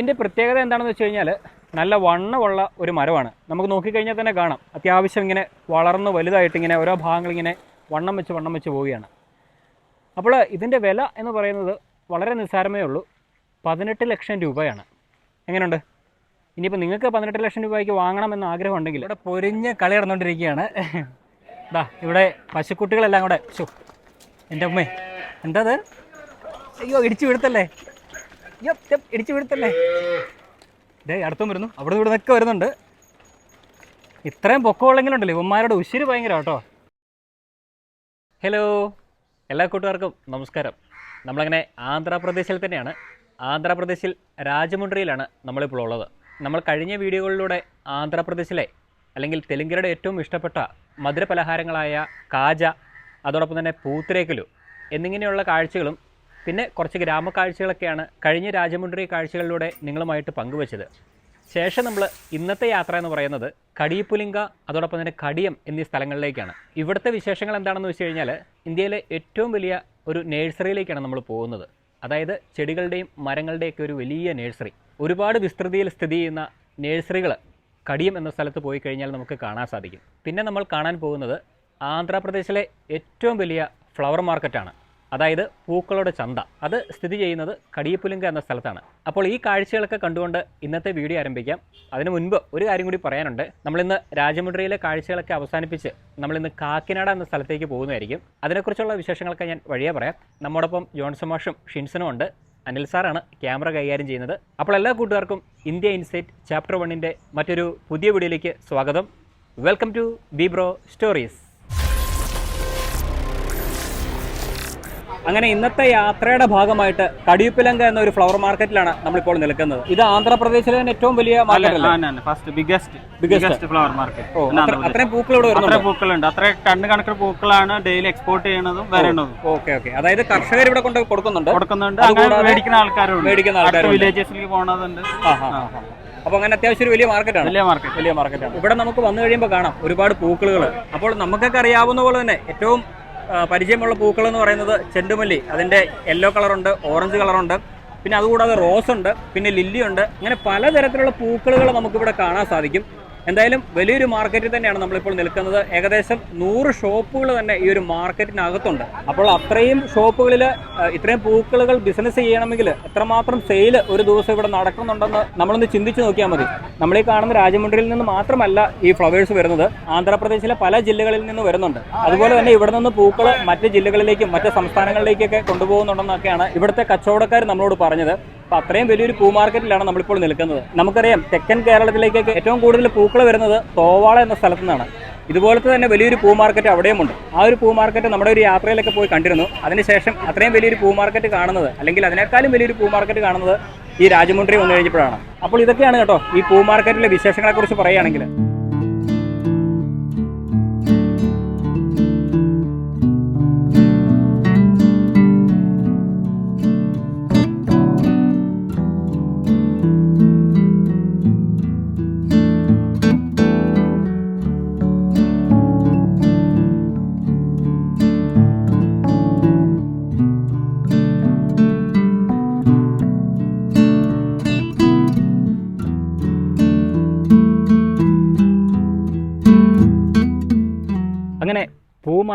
ഇതിന്റെ പ്രത്യേകത എന്താണെന്ന് വെച്ച് കഴിഞ്ഞാൽ നല്ല വണ്ണമുള്ള ഒരു മരമാണ്. നമുക്ക് നോക്കിക്കഴിഞ്ഞാൽ തന്നെ കാണാം. അത്യാവശ്യം ഇങ്ങനെ വളർന്ന് വലുതായിട്ട് ഇങ്ങനെ ഓരോ ഭാഗങ്ങളിങ്ങനെ വണ്ണം വെച്ച് വണ്ണം വെച്ച് പോവുകയാണ്. അപ്പോൾ ഇതിന്റെ വില എന്ന് പറയുന്നത് വളരെ നിസ്സാരമേ ഉള്ളൂ. പതിനെട്ട് ലക്ഷം രൂപയാണ്. എങ്ങനെയുണ്ട്? ഇനിയിപ്പോൾ നിങ്ങൾക്ക് പതിനെട്ട് ലക്ഷം രൂപയ്ക്ക് വാങ്ങണമെന്ന് ആഗ്രഹം ഉണ്ടെങ്കിൽ ഇവിടെ പൊരിഞ്ഞ് കളി നടന്നുകൊണ്ടിരിക്കുകയാണ്. ഇതാ ഇവിടെ പശുക്കുട്ടികളെല്ലാം കൂടെ. ശോ എന്റെ അമ്മേ എന്താ അയ്യോ ഇടിച്ചു യ്യോ, ഇടിച്ചു വീഴ്ത്തല്ലേ? ഇതേ അടുത്തും വരുന്നു. അവിടെ ഇവിടെ നിന്നൊക്കെ വരുന്നുണ്ട്. ഇത്രയും പൊക്കമുള്ളെങ്കിലും ഉണ്ടല്ലോ ഇവന്മാരുടെ ഉശിര് ഭയങ്കര കേട്ടോ. ഹലോ എല്ലാ കൂട്ടുകാർക്കും നമസ്കാരം. നമ്മളങ്ങനെ ആന്ധ്രാപ്രദേശിൽ തന്നെയാണ്. ആന്ധ്രാപ്രദേശിൽ രാജമുണ്ട്രിയിലാണ് നമ്മളിപ്പോൾ ഉള്ളത്. നമ്മൾ കഴിഞ്ഞ വീഡിയോകളിലൂടെ ആന്ധ്രാപ്രദേശിലെ അല്ലെങ്കിൽ തെലുങ്കരുടെ ഏറ്റവും ഇഷ്ടപ്പെട്ട മധുര പലഹാരങ്ങളായ കാജ അതോടൊപ്പം തന്നെ പൂത്തിരേക്കലു എന്നിങ്ങനെയുള്ള കാഴ്ചകളും പിന്നെ കുറച്ച് ഗ്രാമക്കാഴ്ചകളൊക്കെയാണ് കഴിഞ്ഞ രാജമുണ്ട്രി കാഴ്ചകളിലൂടെ നിങ്ങളുമായിട്ട് പങ്കുവച്ചത്. ശേഷം നമ്മൾ ഇന്നത്തെ യാത്ര എന്ന് പറയുന്നത് കടിയപ്പുലിങ്ക അതോടൊപ്പം തന്നെ കടിയം എന്നീ സ്ഥലങ്ങളിലേക്കാണ്. ഇവിടുത്തെ വിശേഷങ്ങൾ എന്താണെന്ന് വെച്ച് കഴിഞ്ഞാൽ ഇന്ത്യയിലെ ഏറ്റവും വലിയ ഒരു നേഴ്സറിയിലേക്കാണ് നമ്മൾ പോകുന്നത്. അതായത് ചെടികളുടെയും മരങ്ങളുടെയൊക്കെ ഒരു വലിയ നേഴ്സറി. ഒരുപാട് വിസ്തൃതിയിൽ സ്ഥിതി ചെയ്യുന്ന നേഴ്സറികൾ കടിയം എന്ന സ്ഥലത്ത് പോയി കഴിഞ്ഞാൽ നമുക്ക് കാണാൻ സാധിക്കും. പിന്നെ നമ്മൾ കാണാൻ പോകുന്നത് ആന്ധ്രാപ്രദേശിലെ ഏറ്റവും വലിയ ഫ്ലവർ മാർക്കറ്റാണ്. അതായത് പൂക്കളുടെ ചന്ത. അത് സ്ഥിതി ചെയ്യുന്നത് കടിയപ്പുലിങ്ക എന്ന സ്ഥലത്താണ്. അപ്പോൾ ഈ കാഴ്ചകളൊക്കെ കണ്ടുകൊണ്ട് ഇന്നത്തെ വീഡിയോ ആരംഭിക്കാം. അതിനു മുൻപ് ഒരു കാര്യം കൂടി പറയാനുണ്ട്. നമ്മളിന്ന് രാജമുദ്രയിലെ കാഴ്ചകളൊക്കെ അവസാനിപ്പിച്ച് നമ്മളിന്ന് കാക്കിനാട എന്ന സ്ഥലത്തേക്ക് പോകുന്നതായിരിക്കും. അതിനെക്കുറിച്ചുള്ള വിശേഷങ്ങളൊക്കെ ഞാൻ വഴിയേ പറയാം. നമ്മോടൊപ്പം ജോൺസൺ മാഷും ഷിൻസനും ഉണ്ട്. അനിൽ സാറാണ് ക്യാമറ കൈകാര്യം ചെയ്യുന്നത്. അപ്പോൾ എല്ലാ കൂട്ടുകാർക്കും ഇന്ത്യ ഇൻസൈറ്റ് ചാപ്റ്റർ വണ്ണിന്റെ മറ്റൊരു പുതിയ വീഡിയോയിലേക്ക് സ്വാഗതം. Welcome to B bro stories. അങ്ങനെ ഇന്നത്തെ യാത്രയുടെ ഭാഗമായിട്ട് കടിയുപ്പിലങ്ക എന്ന ഒരു ഫ്ലവർ മാർക്കറ്റിലാണ് നമ്മളിപ്പോൾ നിൽക്കുന്നത്. ഇത് ആന്ധ്രാപ്രദേശിലെ തന്നെ ഏറ്റവും വലിയ market first biggest Biggest. Biggest flower market oh അത്ര- അത്രയും പൂക്കൾ ഇവിടെ അത്ര പൂക്കളുണ്ട്. അത്ര കണക്കിന് പൂക്കളാണ് ഡെയിലി എക്സ്പോർട്ട് ചെയ്യണതും വരണതും. Okay okay. അതായത് കർഷകർ ഇവിടെ കൊണ്ട് കൊടുക്കുന്നുണ്ട്. കൊടുക്കുന്നുണ്ട്. മേടിക്കുന്ന ആൾക്കാരുണ്ട്. മേടിക്കുന്ന ആൾക്കാർ. വില്ലേജസിലേക്ക് പോണതുണ്ട്. ആ, ആ, ആ, ആ. അപ്പൊ അങ്ങനെ അത്യാവശ്യം ഒരു വലിയ മാർക്കറ്റാണ് വലിയ മാർക്കറ്റ് വലിയ മാർക്കറ്റാണ് ഇവിടെ നമുക്ക് വന്നു കഴിയുമ്പോൾ കാണാം ഒരുപാട് പൂക്കളുകൾ അപ്പോൾ നമുക്കൊക്കെ അറിയാവുന്ന പോലെ തന്നെ ഏറ്റവും പരിചയമുള്ള പൂക്കൾ എന്ന് പറയുന്നത് ചെണ്ടുമല്ലി. അതിന്റെ യെല്ലോ കളറുണ്ട് ഓറഞ്ച് കളറുണ്ട് പിന്നെ അതുകൂടാതെ റോസ് ഉണ്ട് പിന്നെ ലില്ലി ഉണ്ട്. അങ്ങനെ പലതരത്തിലുള്ള പൂക്കളുകൾ നമുക്കിവിടെ കാണാൻ സാധിക്കും. എന്തായാലും വലിയൊരു മാർക്കറ്റിൽ തന്നെയാണ് നമ്മളിപ്പോൾ നിൽക്കുന്നത്. ഏകദേശം നൂറ് ഷോപ്പുകൾ തന്നെ ഈ ഒരു മാർക്കറ്റിനകത്തുണ്ട് അപ്പോൾ അത്രയും ഷോപ്പുകളിൽ ഇത്രയും പൂക്കളുകൾ ബിസിനസ് ചെയ്യണമെങ്കിൽ എത്രമാത്രം സെയിൽ ഒരു ദിവസം ഇവിടെ നടക്കുന്നുണ്ടെന്ന് നമ്മളൊന്ന് ചിന്തിച്ചു നോക്കിയാൽ മതി. നമ്മൾ ഈ കാണുന്ന രാജമുണ്ട്രിയിൽ നിന്ന് മാത്രമല്ല ഈ ഫ്ലവേഴ്സ് വരുന്നത്. ആന്ധ്രാപ്രദേശിലെ പല ജില്ലകളിൽ നിന്ന് വരുന്നുണ്ട്. അതുപോലെ തന്നെ ഇവിടെ നിന്ന് പൂക്കൾ മറ്റ് ജില്ലകളിലേക്കും മറ്റ് സംസ്ഥാനങ്ങളിലേക്കൊക്കെ കൊണ്ടുപോകുന്നുണ്ടെന്നൊക്കെയാണ് ഇവിടുത്തെ കച്ചവടക്കാർ നമ്മളോട് പറഞ്ഞത്. അപ്പൊ അത്രയും വലിയൊരു പൂ മാർക്കറ്റിലാണ് നമ്മളിപ്പോൾ നിൽക്കുന്നത്. നമുക്കറിയാം തെക്കൻ കേരളത്തിലേക്കൊക്കെ ഏറ്റവും കൂടുതൽ പൂക്കൾ വരുന്നത് തോവാള എന്ന സ്ഥലത്തു നിന്നാണ്. ഇതുപോലത്തെ തന്നെ വലിയൊരു പൂ മാർക്കറ്റ് അവിടെയുമുണ്ട്. ആ ഒരു പൂ മാർക്കറ്റ് നമ്മുടെ ഒരു യാത്രയിലൊക്കെ പോയി കണ്ടിരുന്നു. അതിനുശേഷം അത്രയും വലിയൊരു പൂ മാർക്കറ്റ് കാണുന്നത് അല്ലെങ്കിൽ അതിനേക്കാളും വലിയൊരു പൂ മാർക്കറ്റ് കാണുന്നത് ഈ രാജമുണ്ട്രി വന്നു കഴിഞ്ഞപ്പോഴാണ്. അപ്പോൾ ഇതൊക്കെയാണ് കേട്ടോ ഈ പൂ മാർക്കറ്റിലെ വിശേഷങ്ങളെക്കുറിച്ച് പറയുകയാണെങ്കിൽ.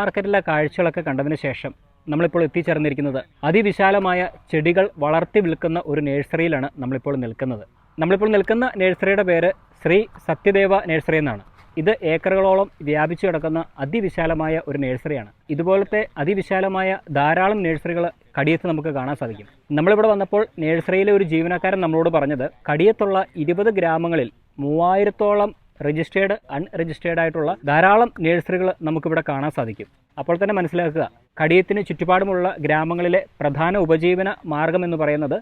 മാർക്കറ്റിലെ കാഴ്ചകളൊക്കെ കണ്ടതിന് ശേഷം നമ്മളിപ്പോൾ എത്തിച്ചേർന്നിരിക്കുന്നത് അതിവിശാലമായ ചെടികൾ വളർത്തി വിൽക്കുന്ന ഒരു നഴ്സറിയിലാണ് നമ്മളിപ്പോൾ നിൽക്കുന്നത്. നമ്മളിപ്പോൾ നിൽക്കുന്ന നഴ്സറിയുടെ പേര് ശ്രീ സത്യദേവ നഴ്സറി എന്നാണ്. ഇത് ഏക്കറുകളോളം വ്യാപിച്ചു കിടക്കുന്ന അതിവിശാലമായ ഒരു നഴ്സറിയാണ്. ഇതുപോലത്തെ അതിവിശാലമായ ധാരാളം നഴ്സറികൾ കടിയത്ത് നമുക്ക് കാണാൻ സാധിക്കും. നമ്മളിവിടെ വന്നപ്പോൾ നഴ്സറിയിലെ ഒരു ജീവനക്കാരൻ നമ്മളോട് പറഞ്ഞത് കടിയത്തുള്ള ഇരുപത് ഗ്രാമങ്ങളിൽ മൂവായിരത്തോളം രജിസ്റ്റേർഡ് അൺ രജിസ്റ്റേർഡ് ആയിട്ടുള്ള ധാരാളം നഴ്സറികൾ നമുക്കിവിടെ കാണാൻ സാധിക്കും. അപ്പോൾ തന്നെ മനസ്സിലാക്കുക. കടിയത്തിന് ചുറ്റുപാടുമുള്ള ഗ്രാമങ്ങളിലെ പ്രധാന ഉപജീവന മാർഗം എന്ന് പറയുന്നത്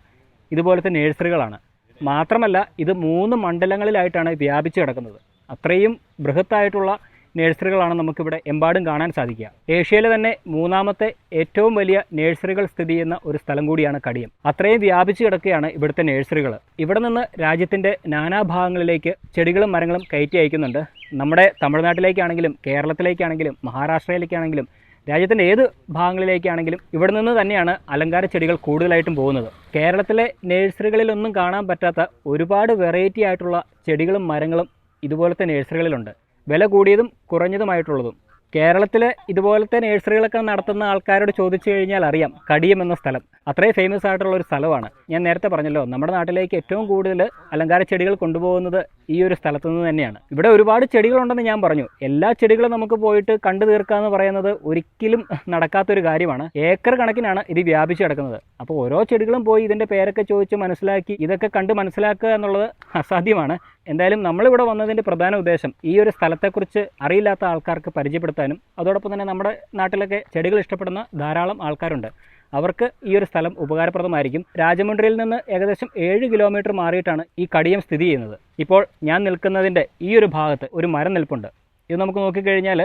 ഇതുപോലത്തെ നേഴ്സറികളാണ്. മാത്രമല്ല ഇത് മൂന്ന് മണ്ഡലങ്ങളിലായിട്ടാണ് വ്യാപിച്ചു കിടക്കുന്നത്. അത്രയും ബൃഹത്തായിട്ടുള്ള നേഴ്സറികളാണ് നമുക്കിവിടെ എമ്പാടും കാണാൻ സാധിക്കുക. ഏഷ്യയിലെ തന്നെ മൂന്നാമത്തെ ഏറ്റവും വലിയ നേഴ്സറികൾ സ്ഥിതി ചെയ്യുന്ന ഒരു സ്ഥലം കൂടിയാണ് കടിയം. അത്രയും വ്യാപിച്ചു കിടക്കുകയാണ് ഇവിടുത്തെ നേഴ്സറികൾ. ഇവിടെ നിന്ന് രാജ്യത്തിന്റെ നാനാഭാഗങ്ങളിലേക്ക് ചെടികളും മരങ്ങളും കയറ്റി അയക്കുന്നുണ്ട്. നമ്മുടെ തമിഴ്നാട്ടിലേക്കാണെങ്കിലും കേരളത്തിലേക്കാണെങ്കിലും മഹാരാഷ്ട്രയിലേക്കാണെങ്കിലും രാജ്യത്തിന്റെ ഏത് ഭാഗങ്ങളിലേക്കാണെങ്കിലും ഇവിടെ നിന്ന് തന്നെയാണ് അലങ്കാര ചെടികൾ കൂടുതലായിട്ടും പോകുന്നത്. കേരളത്തിലെ നേഴ്സറികളിലൊന്നും കാണാൻ പറ്റാത്ത ഒരുപാട് വെറൈറ്റി ആയിട്ടുള്ള ചെടികളും മരങ്ങളും ഇതുപോലത്തെ നേഴ്സറികളിലുണ്ട്. വില കൂടിയതും കുറഞ്ഞതുമായിട്ടുള്ളതും. കേരളത്തിലെ ഇതുപോലത്തെ നേഴ്സറികളൊക്കെ നടത്തുന്ന ആൾക്കാരോട് ചോദിച്ചു കഴിഞ്ഞാൽ അറിയാം കടിയം എന്ന സ്ഥലം. അത്രയും ഫേമസ് ആയിട്ടുള്ള ഒരു സ്ഥലമാണ്. ഞാൻ നേരത്തെ പറഞ്ഞല്ലോ നമ്മുടെ നാട്ടിലേക്ക് ഏറ്റവും കൂടുതൽ അലങ്കാര ചെടികൾ കൊണ്ടുപോകുന്നത് ഈ ഒരു സ്ഥലത്തു നിന്ന് തന്നെയാണ്. ഇവിടെ ഒരുപാട് ചെടികളുണ്ടെന്ന് ഞാൻ പറഞ്ഞു. എല്ലാ ചെടികളും നമുക്ക് പോയിട്ട് കണ്ടു തീർക്കുക എന്ന് പറയുന്നത് ഒരിക്കലും നടക്കാത്തൊരു കാര്യമാണ്. ഏക്കർ കണക്കിനാണ് ഇത് വ്യാപിച്ചു കിടക്കുന്നത്. അപ്പോൾ ഓരോ ചെടികളും പോയി ഇതിന്റെ പേരൊക്കെ ചോദിച്ച് മനസ്സിലാക്കി ഇതൊക്കെ കണ്ട് മനസ്സിലാക്കുക എന്നുള്ളത് അസാധ്യമാണ്. എന്തായാലും നമ്മളിവിടെ വന്നതിന്റെ പ്രധാന ഉദ്ദേശം ഈ ഒരു സ്ഥലത്തെക്കുറിച്ച് അറിയില്ലാത്ത ആൾക്കാർക്ക് പരിചയപ്പെടുത്താനും അതോടൊപ്പം തന്നെ നമ്മുടെ നാട്ടിലൊക്കെ ചെടികൾ ഇഷ്ടപ്പെടുന്ന ധാരാളം ആൾക്കാരുണ്ട്. അവർക്ക് ഈ ഒരു സ്ഥലം ഉപകാരപ്രദമായിരിക്കും. രാജമുണ്ട്രിയിൽ നിന്ന് ഏകദേശം ഏഴ് കിലോമീറ്റർ മാറിയിട്ടാണ് ഈ കടിയം സ്ഥിതി ചെയ്യുന്നത്. ഇപ്പോൾ ഞാൻ നിൽക്കുന്നതിന്റെ ഈ ഒരു ഭാഗത്ത് ഒരു മരം നിൽപ്പുണ്ട്. ഇത് നമുക്ക് നോക്കിക്കഴിഞ്ഞാൽ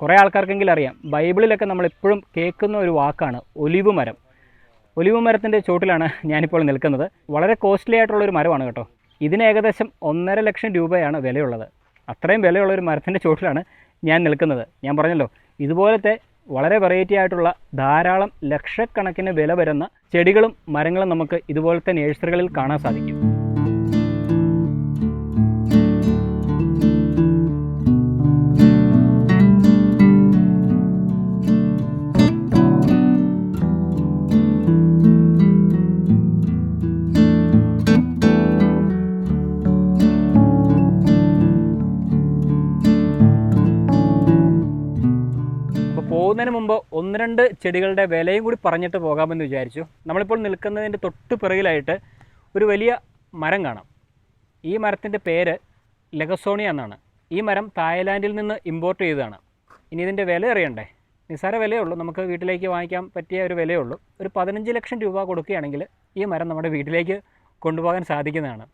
കുറേ ആൾക്കാർക്കെങ്കിലും അറിയാം. ബൈബിളിലൊക്കെ നമ്മൾ എപ്പോഴും കേൾക്കുന്ന ഒരു വാക്കാണ് ഒലിവ് മരം ഒലിവ് മരത്തിന്റെ ചോട്ടിലാണ് ഞാനിപ്പോൾ നിൽക്കുന്നത്. വളരെ കോസ്റ്റ്ലി ആയിട്ടുള്ള ഒരു മരമാണ് കേട്ടോ. ഇതിന് ഏകദേശം ഒന്നര ലക്ഷം രൂപയാണ് വിലയുള്ളത്. അത്രയും വിലയുള്ള ഒരു മരത്തിന്റെ ചോട്ടിലാണ് ഞാൻ നിൽക്കുന്നത്. ഞാൻ പറഞ്ഞല്ലോ ഇതുപോലത്തെ വളരെ വെറൈറ്റി ആയിട്ടുള്ള ധാരാളം ലക്ഷക്കണക്കിന് വില വരുന്ന ചെടികളും മരങ്ങളും നമുക്ക് ഇതുപോലത്തെ നേഴ്സറികളിൽ കാണാൻ സാധിക്കും. പോകുന്നതിന് മുമ്പ് ഒന്ന് രണ്ട് ചെടികളുടെ വിലയും കൂടി പറഞ്ഞിട്ട് പോകാമെന്ന് വിചാരിച്ചു. നമ്മളിപ്പോൾ നിൽക്കുന്നതിന്റെ തൊട്ട് പിറകിലായിട്ട് ഒരു വലിയ മരം കാണാം. ഈ മരത്തിന്റെ പേര് ലഗസോണിയ എന്നാണ്. ഈ മരം തായ്ലാൻഡിൽ നിന്ന് ഇമ്പോർട്ട് ചെയ്തതാണ്. ഇനി ഇതിന്റെ വില അറിയണ്ടേ? നിസ്സാര വിലയേ ഉള്ളൂ. നമുക്ക് വീട്ടിലേക്ക് വാങ്ങിക്കാൻ പറ്റിയ ഒരു വിലയേ ഉള്ളൂ. ഒരു പതിനഞ്ച് ലക്ഷം രൂപ കൊടുക്കുകയാണെങ്കിൽ ഈ മരം നമ്മുടെ വീട്ടിലേക്ക് കൊണ്ടുപോകാൻ സാധിക്കുന്നതാണ്.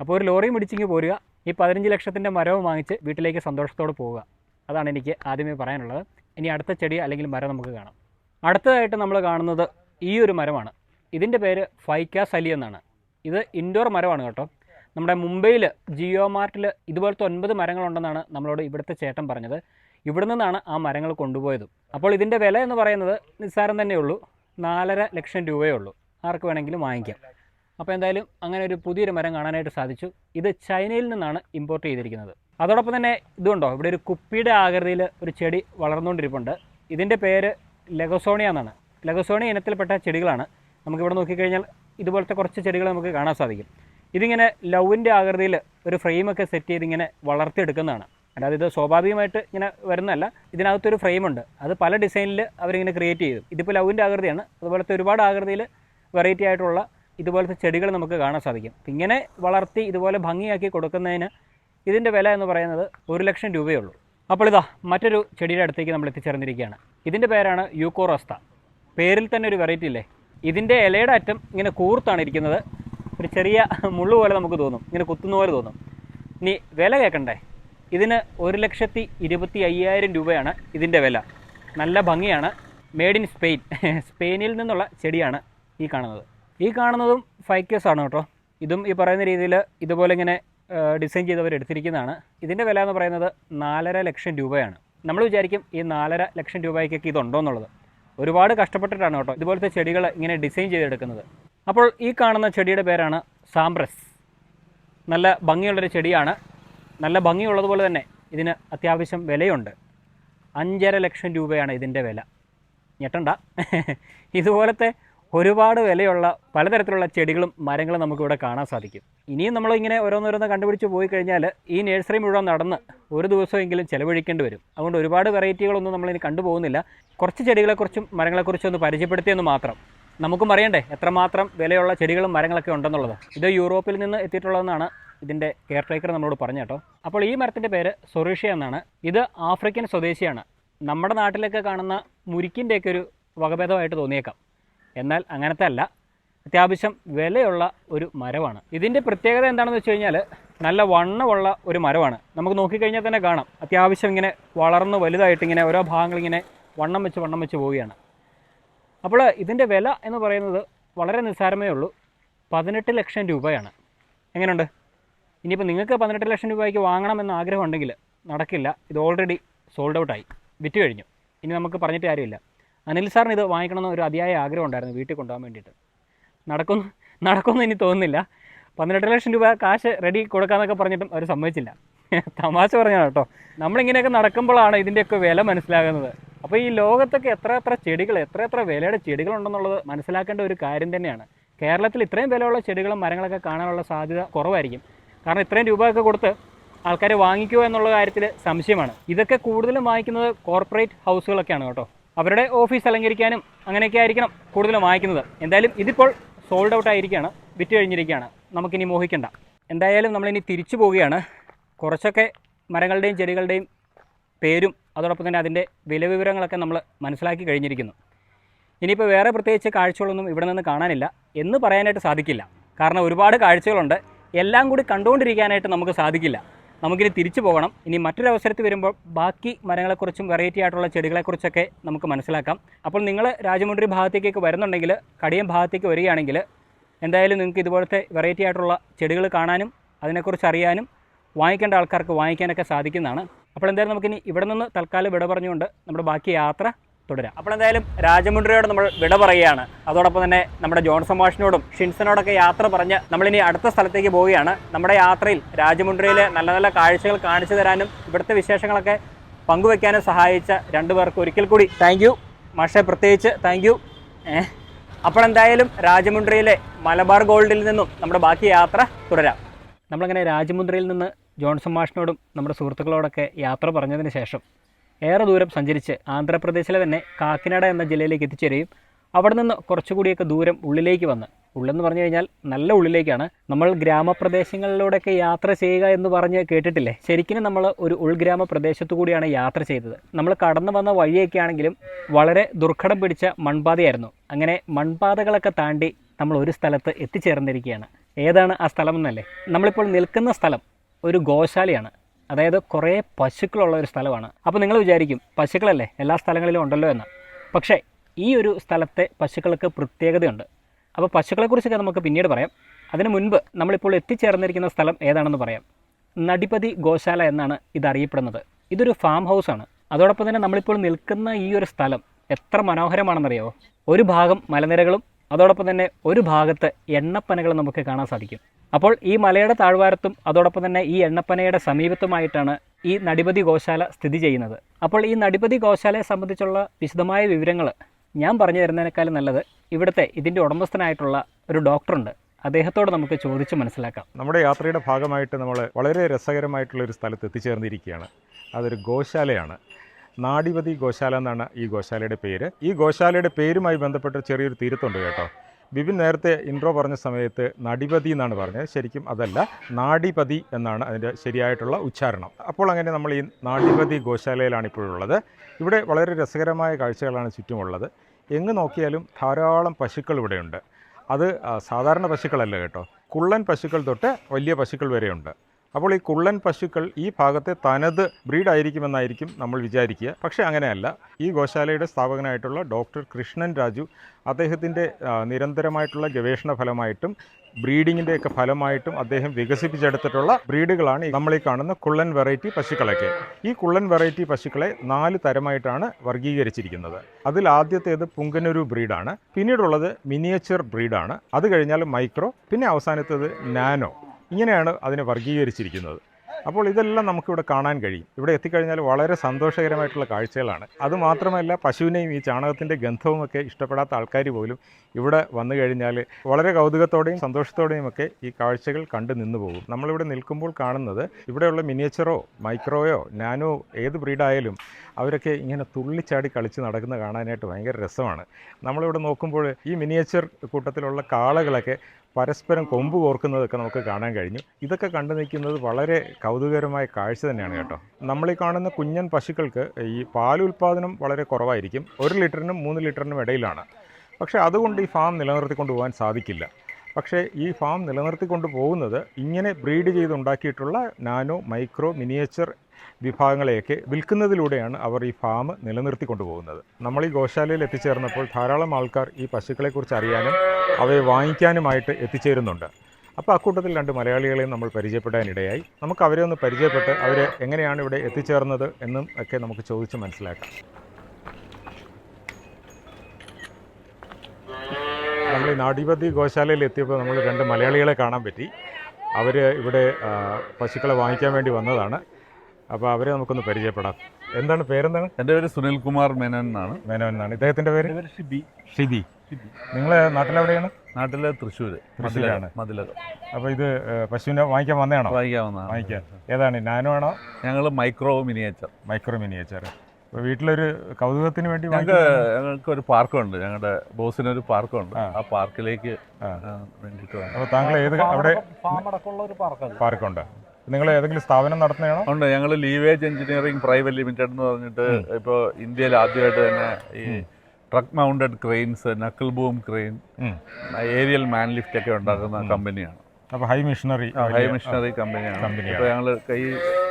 അപ്പോൾ ഒരു ലോറിയും പിടിച്ചിങ്ങ് പോരുക. ഈ പതിനഞ്ച് ലക്ഷത്തിന്റെ മരവും വാങ്ങിച്ച് വീട്ടിലേക്ക് സന്തോഷത്തോടെ പോവുക. അതാണ് എനിക്ക് ആദ്യമേ പറയാനുള്ളത്. ഇനി അടുത്ത ചെടി അല്ലെങ്കിൽ മരം നമുക്ക് കാണാം. അടുത്തതായിട്ട് നമ്മൾ കാണുന്നത് ഈ ഒരു മരമാണ്. ഇതിന്റെ പേര് ഫൈക്ക സലി എന്നാണ്. ഇത് ഇൻഡോർ മരമാണ് കേട്ടോ. നമ്മുടെ മുംബൈയിൽ ജിയോ മാർട്ടിൽ ഇതുപോലത്തെ ഒൻപത് മരങ്ങളുണ്ടെന്നാണ് നമ്മളോട് ഇവിടുത്തെ ചേട്ടൻ പറഞ്ഞത്. ഇവിടെ നിന്നാണ് ആ മരങ്ങൾ കൊണ്ടുപോയത്. അപ്പോൾ ഇതിന്റെ വില എന്ന് പറയുന്നത് നിസ്സാരം തന്നെയുള്ളൂ. നാലര ലക്ഷം രൂപയേ ഉള്ളൂ. ആർക്ക് വേണമെങ്കിലും വാങ്ങിക്കാം. അപ്പോൾ എന്തായാലും അങ്ങനെ ഒരു പുതിയൊരു മരം കാണാനായിട്ട് സാധിച്ചു. ഇത് ചൈനയിൽ നിന്നാണ് ഇമ്പോർട്ട് ചെയ്തിരിക്കുന്നത്. അതോടൊപ്പം തന്നെ ഇതുണ്ടോ? ഇവിടെ ഒരു കുപ്പിയുടെ ആകൃതിയിൽ ഒരു ചെടി വളർന്നുകൊണ്ടിരിപ്പുണ്ട്. ഇതിന്റെ പേര് ലെഗസോണിയ എന്നാണ്. ലെഗസോണിയ ഇനത്തിൽപ്പെട്ട ചെടികളാണ്. നമുക്കിവിടെ നോക്കിക്കഴിഞ്ഞാൽ ഇതുപോലത്തെ കുറച്ച് ചെടികൾ നമുക്ക് കാണാൻ സാധിക്കും. ഇതിങ്ങനെ ലവിന്റെ ആകൃതിയിൽ ഒരു ഫ്രെയിമൊക്കെ സെറ്റ് ചെയ്ത് ഇങ്ങനെ വളർത്തിയെടുക്കുന്നതാണ്. അല്ലാതെ ഇത് സ്വാഭാവികമായിട്ട് ഇങ്ങനെ വരുന്നതല്ല ഇതിനകത്തൊരു ഫ്രെയിമുണ്ട് അത് പല ഡിസൈനിൽ അവരിങ്ങനെ ക്രിയേറ്റ് ചെയ്തു. ഇതിപ്പോൾ ലവിന്റെ ആകൃതിയാണ്. അതുപോലത്തെ ഒരുപാട് ആകൃതിയിൽ വെറൈറ്റി ആയിട്ടുള്ള ഇതുപോലത്തെ ചെടികൾ നമുക്ക് കാണാൻ സാധിക്കും. ഇങ്ങനെ വളർത്തി ഇതുപോലെ ഭംഗിയാക്കി കൊടുക്കുന്നതിന് ഇതിന്റെ വില എന്ന് പറയുന്നത് ഒരു ലക്ഷം രൂപയേ ഉള്ളൂ അപ്പോൾ ഇതാ മറ്റൊരു ചെടിയുടെ അടുത്തേക്ക് നമ്മൾ എത്തിച്ചേർന്നിരിക്കുകയാണ്. ഇതിന്റെ പേരാണ് യൂക്കോറോസ്ത. പേരിൽ തന്നെ ഒരു വെറൈറ്റി ഇല്ലേ? ഇതിന്റെ ഇലയുടെ അറ്റം ഇങ്ങനെ കൂർത്താണ് ഇരിക്കുന്നത്. ഒരു ചെറിയ മുള്ളു പോലെ നമുക്ക് തോന്നും. ഇങ്ങനെ കുത്തുന്ന പോലെ തോന്നും. ഇനി വില കേൾക്കണ്ടേ? ഇതിന് ഒരു ലക്ഷത്തി ഇരുപത്തി അയ്യായിരം രൂപയാണ് ഇതിന്റെ വില. നല്ല ഭംഗിയാണ്. മെയ്ഡ് ഇൻ സ്പെയിൻ സ്പെയിനിൽ നിന്നുള്ള ചെടിയാണ് ഈ കാണുന്നത്. ഈ കാണുന്നതും ഫൈക്കേഴ്സ് ആണ് കേട്ടോ. ഇതും ഈ പറയുന്ന രീതിയിൽ ഇതുപോലെ ഇങ്ങനെ ഡിസൈൻ ചെയ്തവർ എടുത്തിരിക്കുന്നതാണ് ഇതിന്റെ വില എന്ന് പറയുന്നത് നാലര ലക്ഷം രൂപയാണ്. നമ്മൾ വിചാരിക്കും ഈ നാലര ലക്ഷം രൂപയ്ക്കൊക്കെ ഇതുണ്ടോ എന്നുള്ളത്. ഒരുപാട് കഷ്ടപ്പെട്ടിട്ടാണ് കേട്ടോ ഇതുപോലത്തെ ചെടികൾ ഇങ്ങനെ ഡിസൈൻ ചെയ്തെടുക്കുന്നത്. അപ്പോൾ ഈ കാണുന്ന ചെടിയുടെ പേരാണ് സാംബ്രസ്. നല്ല ഭംഗിയുള്ളൊരു ചെടിയാണ്. നല്ല ഭംഗിയുള്ളതുപോലെ തന്നെ ഇതിന് അത്യാവശ്യം വിലയുണ്ട്. അഞ്ചര ലക്ഷം രൂപയാണ് ഇതിന്റെ വില. ഞെട്ടണ്ട. ഇതുപോലത്തെ ഒരുപാട് വിലയുള്ള പലതരത്തിലുള്ള ചെടികളും മരങ്ങളും നമുക്കിവിടെ കാണാൻ സാധിക്കും. ഇനിയും നമ്മളിങ്ങനെ ഓരോന്നോരോന്ന് കണ്ടുപിടിച്ച് പോയി കഴിഞ്ഞാൽ ഈ നഴ്സറി മുഴുവൻ നടന്ന് ഒരു ദിവസമെങ്കിലും ചിലവഴിക്കേണ്ടി വരും. അതുകൊണ്ട് ഒരുപാട് വെറൈറ്റികളൊന്നും നമ്മളിനി കണ്ടുപോകുന്നില്ല. കുറച്ച് ചെടികളെക്കുറിച്ചും മരങ്ങളെക്കുറിച്ചും ഒന്ന് പരിചയപ്പെടുത്തിയെന്ന് മാത്രം. നമുക്കും അറിയണ്ടേ എത്രമാത്രം വിലയുള്ള ചെടികളും മരങ്ങളൊക്കെ ഉണ്ടെന്നുള്ളത്. ഇത് യൂറോപ്പിൽ നിന്ന് എത്തിയിട്ടുള്ളതെന്നാണ് ഇതിന്റെ കെയർ ടേക്കർ നമ്മളോട് പറഞ്ഞു കേട്ടോ. അപ്പോൾ ഈ മരത്തിന്റെ പേര് സൊറീഷ്യ എന്നാണ്. ഇത് ആഫ്രിക്കൻ സ്വദേശിയാണ്. നമ്മുടെ നാട്ടിലൊക്കെ കാണുന്ന മുരിക്കിന്റെയൊക്കെ ഒരു വകഭേദമായിട്ട് തോന്നിയേക്കാം. എന്നാൽ അങ്ങനത്തെ അല്ല. അത്യാവശ്യം വിലയുള്ള ഒരു മരമാണ്. ഇതിന്റെ പ്രത്യേകത എന്താണെന്ന് വെച്ച് കഴിഞ്ഞാൽ നല്ല വണ്ണമുള്ള ഒരു മരമാണ്. നമുക്ക് നോക്കിക്കഴിഞ്ഞാൽ തന്നെ കാണാം. അത്യാവശ്യം ഇങ്ങനെ വളർന്ന് വലുതായിട്ട് ഇങ്ങനെ ഓരോ ഭാഗങ്ങൾ ഇങ്ങനെ വണ്ണം വെച്ച് വണ്ണം വെച്ച് പോവുകയാണ്. അപ്പോൾ ഇതിന്റെ വില എന്ന് പറയുന്നത് വളരെ നിസ്സാരമേ ഉള്ളൂ. പതിനെട്ട് ലക്ഷം രൂപയാണ്. എങ്ങനെയുണ്ട്? ഇനിയിപ്പോൾ നിങ്ങൾക്ക് പതിനെട്ട് ലക്ഷം രൂപയ്ക്ക് വാങ്ങണമെന്ന് ആഗ്രഹമുണ്ടെങ്കിൽ നടക്കില്ല. ഇത് ഓൾറെഡി സോൾഡ് ഔട്ടായി വിറ്റ് കഴിഞ്ഞു. ഇനി നമുക്ക് പറഞ്ഞിട്ട് കാര്യമില്ല. അനിൽ സാറിന് ഇത് വാങ്ങിക്കണമെന്ന് ഒരു അതിയായ ആഗ്രഹം ഉണ്ടായിരുന്നു വീട്ടിൽ കൊണ്ടുപോകാൻ വേണ്ടിയിട്ട്. നടക്കുന്നു നടക്കുമെന്ന് ഇനി തോന്നുന്നില്ല. പന്ത്രണ്ട് ലക്ഷം രൂപ കാശ് റെഡി കൊടുക്കാമെന്നൊക്കെ പറഞ്ഞിട്ടും അവർ സമ്മതിച്ചില്ല. തമാശ പറഞ്ഞാണ് കേട്ടോ. നമ്മളിങ്ങനെയൊക്കെ നടക്കുമ്പോഴാണ് ഇതിന്റെയൊക്കെ വില മനസ്സിലാകുന്നത്. അപ്പോൾ ഈ ലോകത്തൊക്കെ എത്ര എത്ര ചെടികൾ എത്ര എത്ര വിലയുടെ ചെടികളുണ്ടെന്നുള്ളത് മനസ്സിലാക്കേണ്ട ഒരു കാര്യം തന്നെയാണ്. കേരളത്തിൽ ഇത്രയും വിലയുള്ള ചെടികളും മരങ്ങളൊക്കെ കാണാനുള്ള സാധ്യത കുറവായിരിക്കും. കാരണം ഇത്രയും രൂപയൊക്കെ കൊടുത്ത് ആൾക്കാർ വാങ്ങിക്കുക എന്നുള്ള കാര്യത്തിൽ സംശയമാണ്. ഇതൊക്കെ കൂടുതലും വാങ്ങിക്കുന്നത് കോർപ്പറേറ്റ് ഹൗസുകളൊക്കെയാണ് കേട്ടോ. അവരുടെ ഓഫീസ് അലങ്കരിക്കാനും അങ്ങനെയൊക്കെ ആയിരിക്കണം കൂടുതലും വാങ്ങിക്കുന്നത് എന്തായാലും ഇതിപ്പോൾ സോൾഡ് ഔട്ട് ആയിരിക്കുകയാണ് വിറ്റ് കഴിഞ്ഞിരിക്കുകയാണ്. നമുക്കിനി മോഹിക്കണ്ട. എന്തായാലും നമ്മളിനി തിരിച്ചു പോവുകയാണ്. കുറച്ചൊക്കെ മരങ്ങളുടെയും ചെടികളുടെയും പേരും അതോടൊപ്പം തന്നെ അതിന്റെ വില വിവരങ്ങളൊക്കെ നമ്മൾ മനസ്സിലാക്കി കഴിഞ്ഞിരിക്കുന്നു. ഇനിയിപ്പോൾ വേറെ പ്രത്യേകിച്ച് കാഴ്ചകളൊന്നും ഇവിടെ നിന്ന് കാണാനില്ല എന്ന് പറയാനായിട്ട് സാധിക്കില്ല. കാരണം ഒരുപാട് കാഴ്ചകളുണ്ട്. എല്ലാം കൂടി കണ്ടുകൊണ്ടിരിക്കാനായിട്ട് നമുക്ക് സാധിക്കില്ല. നമുക്കിനി തിരിച്ചു പോകണം. ഇനി മറ്റൊരു അവസരത്തിൽ വരുമ്പോൾ ബാക്കി മരങ്ങളെക്കുറിച്ചും വെറൈറ്റി ആയിട്ടുള്ള ചെടികളെക്കുറിച്ചൊക്കെ നമുക്ക് മനസ്സിലാക്കാം. അപ്പോൾ നിങ്ങൾ രാജമുണ്ട്രി ഭാഗത്തേക്കൊക്കെ വരുന്നുണ്ടെങ്കിൽ കടിയം ഭാഗത്തേക്ക് വരികയാണെങ്കിൽ എന്തായാലും നിങ്ങൾക്ക് ഇതുപോലത്തെ വെറൈറ്റി ആയിട്ടുള്ള ചെടികൾ കാണാനും അതിനെക്കുറിച്ച് അറിയാനും വാങ്ങിക്കേണ്ട ആൾക്കാർക്ക് വാങ്ങിക്കാനൊക്കെ സാധിക്കുന്നതാണ്. അപ്പോൾ എന്തായാലും നമുക്കിനി ഇവിടെ നിന്ന് തൽക്കാലം വിട പറഞ്ഞുകൊണ്ട് നമ്മുടെ ബാക്കി യാത്ര തുടരാം. അപ്പോൾ എന്തായാലും രാജമുണ്ട്രിയോട് നമ്മൾ വിട പറയുകയാണ്. അതോടൊപ്പം തന്നെ നമ്മുടെ ജോൺസൺ മാഷിനോടും ഷിൻസനോടൊക്കെ യാത്ര പറഞ്ഞ് നമ്മളിനി അടുത്ത സ്ഥലത്തേക്ക് പോവുകയാണ്. നമ്മുടെ യാത്രയിൽ രാജമുണ്ട്രിയിലെ നല്ല നല്ല കാഴ്ചകൾ കാണിച്ചു തരാനും ഇവിടുത്തെ വിശേഷങ്ങളൊക്കെ പങ്കുവെക്കാനും സഹായിച്ച രണ്ടു പേർക്ക് ഒരിക്കൽ കൂടി താങ്ക് യു. മാഷെ പ്രത്യേകിച്ച് താങ്ക് യു. അപ്പോൾ എന്തായാലും രാജമുണ്ട്രിയിലെ മലബാർ ഗോൾഡിൽ നിന്നും നമ്മുടെ ബാക്കി യാത്ര തുടരാം. നമ്മളങ്ങനെ രാജമുദ്രയിൽ നിന്ന് ജോൺസൺ മാഷിനോടും നമ്മുടെ സുഹൃത്തുക്കളോടൊക്കെ യാത്ര പറഞ്ഞതിന് ശേഷം ഏറെ ദൂരം സഞ്ചരിച്ച് ആന്ധ്രാപ്രദേശിലെ തന്നെ കാക്കിനാട എന്ന ജില്ലയിലേക്ക് എത്തിച്ചേരുകയും അവിടെ നിന്ന് കുറച്ചുകൂടിയൊക്കെ ദൂരം ഉള്ളിലേക്ക് വന്ന്. ഉള്ളെന്ന് പറഞ്ഞു കഴിഞ്ഞാൽ നല്ല ഉള്ളിലേക്കാണ്. നമ്മൾ ഗ്രാമപ്രദേശങ്ങളിലൂടെയൊക്കെ യാത്ര ചെയ്യുക എന്ന് പറഞ്ഞ് കേട്ടിട്ടില്ലേ? ശരിക്കും നമ്മൾ ഒരു ഉൾഗ്രാമ പ്രദേശത്തു കൂടിയാണ് യാത്ര ചെയ്തത്. നമ്മൾ കടന്നു വന്ന വഴിയൊക്കെ ആണെങ്കിലും വളരെ ദുർഘടം പിടിച്ച മൺപാതയായിരുന്നു. അങ്ങനെ മൺപാതകളൊക്കെ താണ്ടി നമ്മൾ ഒരു സ്ഥലത്ത് എത്തിച്ചേർന്നിരിക്കുകയാണ്. ഏതാണ് ആ സ്ഥലം എന്നല്ലേ നമ്മളിപ്പോൾ നിൽക്കുന്ന സ്ഥലം ഒരു ഗോശാലയാണ്. അതായത് കുറേ പശുക്കളുള്ള ഒരു സ്ഥലമാണ്. അപ്പോൾ നിങ്ങൾ വിചാരിക്കും പശുക്കളല്ലേ? എല്ലാ സ്ഥലങ്ങളിലും ഉണ്ടല്ലോ എന്ന്. പക്ഷേ ഈ ഒരു സ്ഥലത്തെ പശുക്കൾക്ക് പ്രത്യേകതയുണ്ട്. അപ്പോൾ പശുക്കളെക്കുറിച്ചൊക്കെ നമുക്ക് പിന്നീട് പറയാം. അതിനു മുൻപ് നമ്മളിപ്പോൾ എത്തിച്ചേർന്നിരിക്കുന്ന സ്ഥലം ഏതാണെന്ന് പറയാം. നടിപതി ഗോശാല എന്നാണ് ഇതറിയപ്പെടുന്നത്. ഇതൊരു ഫാം ഹൗസാണ് അതോടൊപ്പം തന്നെ നമ്മളിപ്പോൾ നിൽക്കുന്ന ഈ ഒരു സ്ഥലം എത്ര മനോഹരമാണെന്നറിയാവോ? ഒരു ഭാഗം മലനിരകളും അതോടൊപ്പം തന്നെ ഒരു ഭാഗത്ത് എണ്ണപ്പനകൾ നമുക്ക് കാണാൻ സാധിക്കും. അപ്പോൾ ഈ മലയുടെ താഴ്വാരത്തും അതോടൊപ്പം തന്നെ ഈ എണ്ണപ്പനയുടെ സമീപത്തുമായിട്ടാണ് ഈ നടിപതി ഗോശാല സ്ഥിതി ചെയ്യുന്നത്. അപ്പോൾ ഈ നടിപതി ഗോശാലയെ സംബന്ധിച്ചുള്ള വിശദമായ വിവരങ്ങൾ ഞാൻ പറഞ്ഞു തരുന്നതിനേക്കാളും നല്ലത് ഇവിടുത്തെ ഇതിന്റെ ഉടമസ്ഥനായിട്ടുള്ള ഒരു ഡോക്ടറുണ്ട്. അദ്ദേഹത്തോട് നമുക്ക് ചോദിച്ച് മനസ്സിലാക്കാം. നമ്മുടെ യാത്രയുടെ ഭാഗമായിട്ട് നമ്മൾ വളരെ രസകരമായിട്ടുള്ള ഒരു സ്ഥലത്ത് എത്തിച്ചേർന്നിരിക്കുകയാണ്. അതൊരു ഗോശാലയാണ്. നാടിപതി ഗോശാല എന്നാണ് ഈ ഗോശാലയുടെ പേര്. ഈ ഗോശാലയുടെ പേരുമായി ബന്ധപ്പെട്ട ചെറിയൊരു തീരത്തുണ്ട് കേട്ടോ. ബിപിൻ നേരത്തെ ഇൻട്രോ പറഞ്ഞ സമയത്ത് നടിപതി എന്നാണ് പറഞ്ഞത്. ശരിക്കും അതല്ല നാടിപതി എന്നാണ് അതിന്റെ ശരിയായിട്ടുള്ള ഉച്ചാരണം. അപ്പോൾ അങ്ങനെ നമ്മൾ ഈ നാടിപതി ഗോശാലയിലാണ് ഇപ്പോഴുള്ളത് ഇവിടെ വളരെ രസകരമായ കാഴ്ചകളാണ് ചുറ്റുമുള്ളത്. എങ്ങ് നോക്കിയാലും ധാരാളം പശുക്കൾ ഇവിടെയുണ്ട് അത് സാധാരണ പശുക്കളല്ല കേട്ടോ. കുള്ളൻ പശുക്കൾ തൊട്ട് വലിയ പശുക്കൾ വരെയുണ്ട്. അപ്പോൾ ഈ കുള്ളൻ പശുക്കൾ ഈ ഭാഗത്തെ തനത് ബ്രീഡായിരിക്കുമെന്നായിരിക്കും നമ്മൾ വിചാരിക്കുക. പക്ഷേ അങ്ങനെയല്ല. ഈ ഗോശാലയുടെ സ്ഥാപകനായിട്ടുള്ള ഡോക്ടർ കൃഷ്ണൻ രാജു അദ്ദേഹത്തിന്റെ നിരന്തരമായിട്ടുള്ള ഗവേഷണ ഫലമായിട്ടും ബ്രീഡിങ്ങിന്റെ ഒക്കെ ഫലമായിട്ടും അദ്ദേഹം വികസിപ്പിച്ചെടുത്തിട്ടുള്ള ബ്രീഡുകളാണ് നമ്മൾ ഈ കാണുന്ന കുള്ളൻ വെറൈറ്റി പശുക്കളൊക്കെ. ഈ കുള്ളൻ വെറൈറ്റി പശുക്കളെ നാല് തരമായിട്ടാണ് വർഗീകരിച്ചിരിക്കുന്നത് അതിൽ ആദ്യത്തേത് പുങ്കനൊരു ബ്രീഡാണ്. പിന്നീടുള്ളത് മിനിയേച്ചർ ബ്രീഡാണ്. അത് കഴിഞ്ഞാൽ മൈക്രോ. പിന്നെ അവസാനത്തേത് നാനോ. ഇങ്ങനെയാണ് അതിനെ വർഗീകരിച്ചിരിക്കുന്നത് അപ്പോൾ ഇതെല്ലാം നമുക്കിവിടെ കാണാൻ കഴിയും. ഇവിടെ എത്തിക്കഴിഞ്ഞാൽ വളരെ സന്തോഷകരമായിട്ടുള്ള കാഴ്ചകളാണ്. അതുമാത്രമല്ല പശുവിനെയും ഈ ചാണകത്തിന്റെ ഗന്ധവുമൊക്കെ ഇഷ്ടപ്പെടാത്ത ആൾക്കാർ പോലും ഇവിടെ വന്നു കഴിഞ്ഞാൽ വളരെ കൗതുകത്തോടെയും സന്തോഷത്തോടെയും ഒക്കെ ഈ കാഴ്ചകൾ കണ്ടു നിന്നു പോകും. നമ്മളിവിടെ നിൽക്കുമ്പോൾ കാണുന്നത് ഇവിടെയുള്ള മിനിയേച്ചറോ മൈക്രോയോ നാനോ ഏത് ബ്രീഡായാലും അവരൊക്കെ ഇങ്ങനെ തുള്ളിച്ചാടി കളിച്ച് നടക്കുന്ന കാണാനായിട്ട് ഭയങ്കര രസമാണ്. നമ്മളിവിടെ നോക്കുമ്പോൾ ഈ മിനിയേച്ചർ കൂട്ടത്തിലുള്ള കാളകളൊക്കെ പരസ്പരം കൊമ്പ് കോർക്കുന്നതൊക്കെ നമുക്ക് കാണാൻ കഴിഞ്ഞു. ഇതൊക്കെ കണ്ടു നിൽക്കുന്നത് വളരെ കൗതുകകരമായ കാഴ്ച തന്നെയാണ് കേട്ടോ. നമ്മൾ ഈ കാണുന്ന കുഞ്ഞൻ പശുക്കൾക്ക് ഈ പാലുൽപാദനം വളരെ കുറവായിരിക്കും. ഒരു ലിറ്ററിനും മൂന്ന് ലിറ്ററിനും ഇടയിലാണ്. പക്ഷേ അതുകൊണ്ട് ഈ ഫാം നിലനിർത്തിക്കൊണ്ട് പോകാൻ സാധിക്കില്ല. പക്ഷേ ഈ ഫാം നിലനിർത്തിക്കൊണ്ട് പോകുന്നത് ഇങ്ങനെ ബ്രീഡ് ചെയ്തുണ്ടാക്കിയിട്ടുള്ള നാനോ മൈക്രോ മിനിയേച്ചർ വിഭാഗങ്ങളെയൊക്കെ വിൽക്കുന്നതിലൂടെയാണ് അവർ ഈ ഫാം നിലനിർത്തി കൊണ്ടുപോകുന്നത്. നമ്മൾ ഈ ഗോശാലയിൽ എത്തിച്ചേർന്നപ്പോൾ ധാരാളം ആൾക്കാർ ഈ പശുക്കളെക്കുറിച്ച് അറിയാനും അവയെ വാങ്ങിക്കാനുമായിട്ട് എത്തിച്ചേരുന്നുണ്ട്. അപ്പോൾ അക്കൂട്ടത്തിൽ രണ്ട് മലയാളികളെയും നമ്മൾ പരിചയപ്പെടാനിടയായി. നമുക്ക് അവരെ ഒന്ന് പരിചയപ്പെട്ട് അവർ എങ്ങനെയാണ് ഇവിടെ എത്തിച്ചേർന്നത് എന്നും ഒക്കെ നമുക്ക് ചോദിച്ച് മനസ്സിലാക്കാം. നമ്മൾ ഈ നാടിപതി ഗോശാലയിൽ എത്തിയപ്പോൾ നമ്മൾ രണ്ട് മലയാളികളെ കാണാൻ പറ്റി. അവർ ഇവിടെ പശുക്കളെ വാങ്ങിക്കാൻ വേണ്ടി വന്നതാണ്. അപ്പോൾ അവരെ നമുക്കൊന്ന് പരിചയപ്പെടാം. എന്താണ് പേരെന്താണ്? എന്റെ പേര് സുനിൽ കുമാർ മേനോൻ എന്നാണ്. മേനോൻ എന്നാണ്. ഇദ്ദേഹത്തിന്റെ പേര്? ഷിബി. ഷിബി. നിങ്ങൾ നാട്ടിലെവിടെയാണ്? നാട്ടിലെ തൃശ്ശൂർ തൃശ്ശൂരാണ്. മതിലകം അപ്പോൾ ഇത് പശുവിനെ വാങ്ങിക്കാൻ വന്നതാണോ? വായിക്കാവുന്നതാണ് വാങ്ങിക്കാൻ. ഏതാണ്? നാനോ ആണോ? ഞങ്ങൾ മൈക്രോ മിനിയേച്ചർ. Micro miniature. അപ്പോൾ വീട്ടിലൊരു കൗതുകത്തിന് വേണ്ടി ഞങ്ങൾക്ക് വാങ്ങിക്കാൻ ഞങ്ങൾക്ക് ഒരു പാർക്കുണ്ട്. ഞങ്ങളുടെ ബോസിന് ഒരു പാർക്കുണ്ട്. ആ. ആ പാർക്കിലേക്ക് വേണ്ടിയിട്ട് അപ്പോൾ താങ്കൾ ഏത് അവിടെ ഫാമടക്കമുള്ള ഒരു പാർക്കാണ് പാർക്കുണ്ട്. നിങ്ങൾ ഏതെങ്കിലും സ്ഥാപനം നടത്തുന്നതാണോ? ഉണ്ട് ഞങ്ങൾ ലീവേജ് എഞ്ചിനീയറിംഗ് പ്രൈവറ്റ് ലിമിറ്റഡ് എന്ന് പറഞ്ഞിട്ട് ഇപ്പോൾ ഇന്ത്യയിൽ ആദ്യമായിട്ട് തന്നെ ഈ truck mounted cranes knuckle boom crane. Aerial man lift ഒക്കെ ഉണ്ടാക്കുന്ന കമ്പനിയാണ് അപ്പോൾ ഹൈ മിഷനറി ഹൈ മിഷനറി കമ്പനിയാണ്. അപ്പോൾ ഞങ്ങൾ ഈ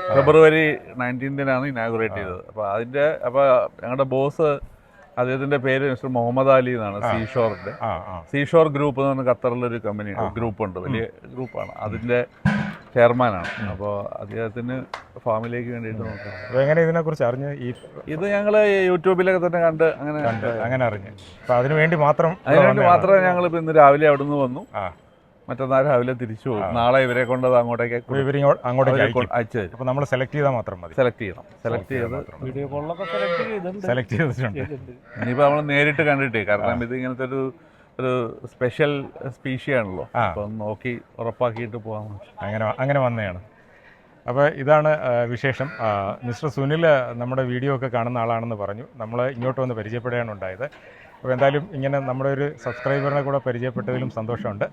ഫെബ്രുവരി നയന്റീൻത്തിനാണ് ഇനാഗുറേറ്റ് ചെയ്തത്. അപ്പോൾ അതിന്റെ അപ്പോൾ ഞങ്ങളുടെ ബോസ് അദ്ദേഹത്തിന്റെ പേര് മിസ്റ്റർ മുഹമ്മദ് അലി എന്നാണ് ആ. സീഷോർ ഗ്രൂപ്പ് എന്ന് പറഞ്ഞ ഖത്തറിലൊരു കമ്പനി ഗ്രൂപ്പ് ഉണ്ട് വലിയ ഗ്രൂപ്പാണ് അതിന്റെ ചെയർമാനാണ്. അപ്പോൾ അദ്ദേഹത്തിന് ഫാമിലേക്ക് വേണ്ടിയിട്ട് നോക്കാം. എങ്ങനെ ഇതിനെക്കുറിച്ച് അറിഞ്ഞ് ഈ ഇത് ഞങ്ങൾ യൂട്യൂബിലൊക്കെ തന്നെ കണ്ട് അങ്ങനെ അങ്ങനെ അറിഞ്ഞു. അപ്പോൾ അതിന് വേണ്ടി മാത്രം അതിനുവേണ്ടി. മാത്രമേ ഞങ്ങൾ ഇപ്പം ഇന്ന് രാവിലെ അവിടെ നിന്ന് വന്നു. ആ. മറ്റന്നാൾ രാവിലെ തിരിച്ചു പോകും നാളെ ഇവരെ കൊണ്ടത് അങ്ങോട്ടേക്ക് അങ്ങോട്ടേക്ക് അയച്ചു തരും. അപ്പോൾ നമ്മൾ സെലക്ട് ചെയ്താൽ മാത്രം മതി. സെലക്ട് ചെയ്യണം. സെലക്ട് ചെയ്ത് വീഡിയോ കോളിലൊക്കെ സെലക്ട് ചെയ്തിട്ടുണ്ട്. സെലക്ട് ചെയ്തിട്ടുണ്ട്. ഇനിയിപ്പോൾ നമ്മൾ നേരിട്ട് കണ്ടിട്ടേ. കാരണം ഇത് ഇങ്ങനത്തെ ഒരു ഒരു സ്പെഷ്യൽ സ്പീഷിയാണല്ലോ. അപ്പം നോക്കി ഉറപ്പാക്കിയിട്ട് പോകാൻ അങ്ങനെ അങ്ങനെ വന്നതാണ്. അപ്പോൾ ഇതാണ് വിശേഷം. മിസ്റ്റർ സുനിൽ നമ്മുടെ വീഡിയോ ഒക്കെ കാണുന്ന ആളാണെന്ന് പറഞ്ഞു. നമ്മൾ ഇങ്ങോട്ട് വന്ന് പരിചയപ്പെടുകയാണ് ഉണ്ടായത്. അപ്പോൾ എന്തായാലും ഇങ്ങനെ നമ്മുടെ ഒരു സബ്സ്ക്രൈബറിനെ കൂടെ പരിചയപ്പെട്ടതിലും സന്തോഷമുണ്ട്.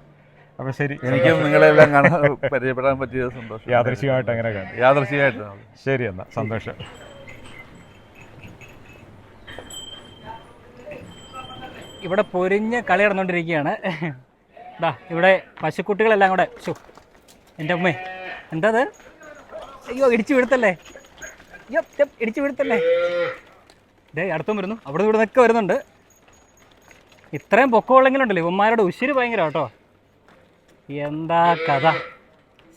അപ്പോൾ ശരി. എനിക്കും നിങ്ങളെല്ലാം കാണാൻ പരിചയപ്പെടാൻ പറ്റിയ സന്തോഷം. യാദർശികമായിട്ട് അങ്ങനെ കാണും. യാദർശികമായിട്ട് ശരി എന്നാൽ സന്തോഷം. ഇവിടെ പൊരിഞ്ഞ കളി നടന്നുകൊണ്ടിരിക്കുകയാണ്. ഇതാ ഇവിടെ പശുക്കുട്ടികളെല്ലാം കൂടെ. ഷു എന്റെ അമ്മേ എന്താ അത് അയ്യോ ഇടിച്ചു വീഴ്ത്തല്ലേ? അയ്യോ യ്യോ, ഇടിച്ചു വീഴ്ത്തല്ലേ? ദേ അടുത്തും വരുന്നു. അവിടെ ഇവിടെ നിന്നൊക്കെ വരുന്നുണ്ട്. ഇത്രയും പൊക്കമുള്ളെങ്കിലും ഉണ്ടല്ലോ ഇവന്മാരുടെ ഉശിര് ഭയങ്കര കേട്ടോ. എന്താ കഥ?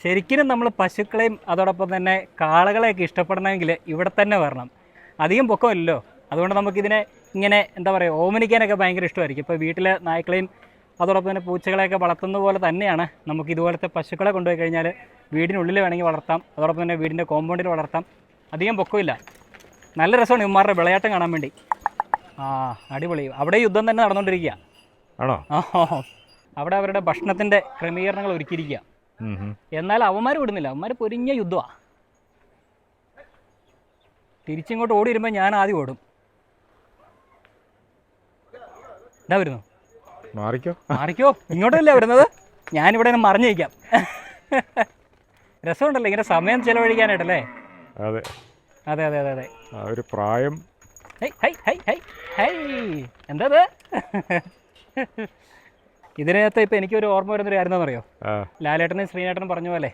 ശരിക്കും നമ്മൾ പശുക്കളെയും അതോടൊപ്പം തന്നെ കാളകളെയൊക്കെ ഇഷ്ടപ്പെടണമെങ്കിൽ ഇവിടെ തന്നെ വരണം. അധികം പൊക്കമില്ലല്ലോ. അതുകൊണ്ട് നമുക്കിതിനെ ഇങ്ങനെ എന്താ പറയുക ഓമനിക്കാനൊക്കെ ഭയങ്കര ഇഷ്ടമായിരിക്കും. ഇപ്പോൾ വീട്ടിലെ നായ്ക്കളെയും അതോടൊപ്പം തന്നെ പൂച്ചകളെയൊക്കെ വളർത്തുന്ന പോലെ തന്നെയാണ് നമുക്ക് ഇതുപോലത്തെ പശുക്കളെ കൊണ്ടുപോയി കഴിഞ്ഞാൽ വീടിനുള്ളിൽ വേണമെങ്കിൽ വളർത്താം അതോടൊപ്പം തന്നെ വീടിന്റെ കോമ്പൗണ്ടിൽ വളർത്താം. അധികം പൊക്കമില്ല. നല്ല രസമാണ് ഇവന്മാരുടെ വിളയാട്ടം കാണാൻ വേണ്ടി. ആ അടിപൊളി. അവിടെ യുദ്ധം തന്നെ നടന്നുകൊണ്ടിരിക്കുക. ആണോ? ആ അവിടെ അവരുടെ ഭക്ഷണത്തിന്റെ ക്രമീകരണങ്ങൾ ഒരുക്കിയിരിക്കുക. എന്നാൽ അവന്മാർ വിടുന്നില്ല. അവന്മാർ പൊരിഞ്ഞ യുദ്ധമാണ് തിരിച്ചിങ്ങോട്ട് ഓടി വരുമ്പോൾ ഞാൻ ആദ്യം ഓടും. വരുന്നു. മാറിക്കോ. മാറിക്കോ. ഇങ്ങോട്ടല്ലേ വരുന്നത്? ഞാനിവിടെ നിന്ന് മറിഞ്ഞു വയ്ക്കാം രസമുണ്ടല്ലോ ഇങ്ങനെ സമയം ചെലവഴിക്കാനായിട്ടല്ലേ? അതെ. അതെ അതെ അതെ അതെ. ഒരു പ്രായം. എന്താ എന്തത്? ഇതിനകത്ത് ഇപ്പം എനിക്കൊരു ഓർമ്മ വരുന്നൊരു കാര്യം എന്താണെന്നറിയോ? ആ. ലാലേട്ടനും ശ്രീനേട്ടനും പറഞ്ഞ പോലെ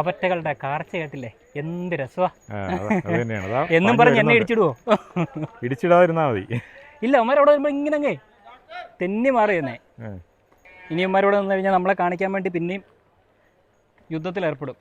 അവറ്റകളുടെ കാർച്ച കേട്ടില്ലേ? എന്ത് രസമാ ആ, അത് അത് തന്നെയാണ്. അതാ എന്നും പറഞ്ഞു എന്നെ. ഇടിച്ചിടുവോ? ഇടിച്ചിടാതിരുന്നാ മതി. ഇല്ല അവന്മാരവിടെ വരുമ്പോൾ ഇങ്ങനെ തെന്നി മാറി തന്നെ ഏ. ഇനി അവന്മാരോട് നിന്ന് കഴിഞ്ഞാൽ നമ്മളെ കാണിക്കാൻ വേണ്ടി പിന്നെയും യുദ്ധത്തിൽ ഏർപ്പെടും.